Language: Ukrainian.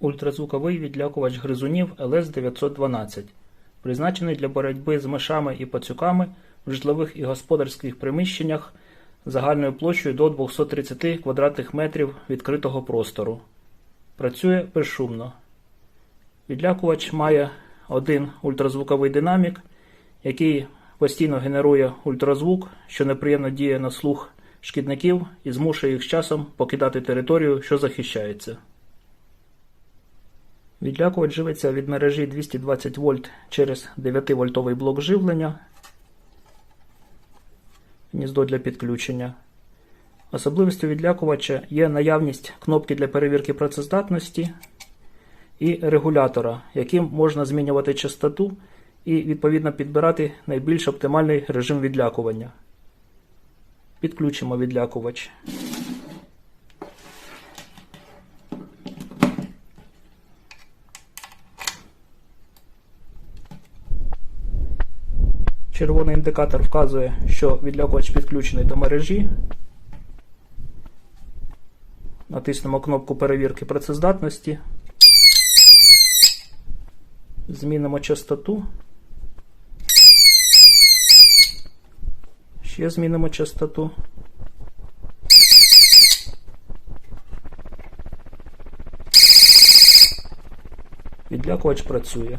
Ультразвуковий відлякувач гризунів ЛС-912, призначений для боротьби з мишами і пацюками в житлових і господарських приміщеннях загальною площею до 230 квадратних метрів відкритого простору. Працює безшумно. Відлякувач має один ультразвуковий динамік, який постійно генерує ультразвук, що неприємно діє на слух шкідників і змушує їх з часом покидати територію, що захищається. Відлякувач живиться від мережі 220 вольт через 9-вольтовий блок живлення, гніздо для підключення. Особливістю відлякувача є наявність кнопки для перевірки працездатності і регулятора, яким можна змінювати частоту і відповідно підбирати найбільш оптимальний режим відлякування. Підключимо відлякувач. Червоний індикатор вказує, що відлякувач підключений до мережі. Натиснемо кнопку перевірки працездатності. Змінимо частоту. Ще змінимо частоту. Відлякувач працює.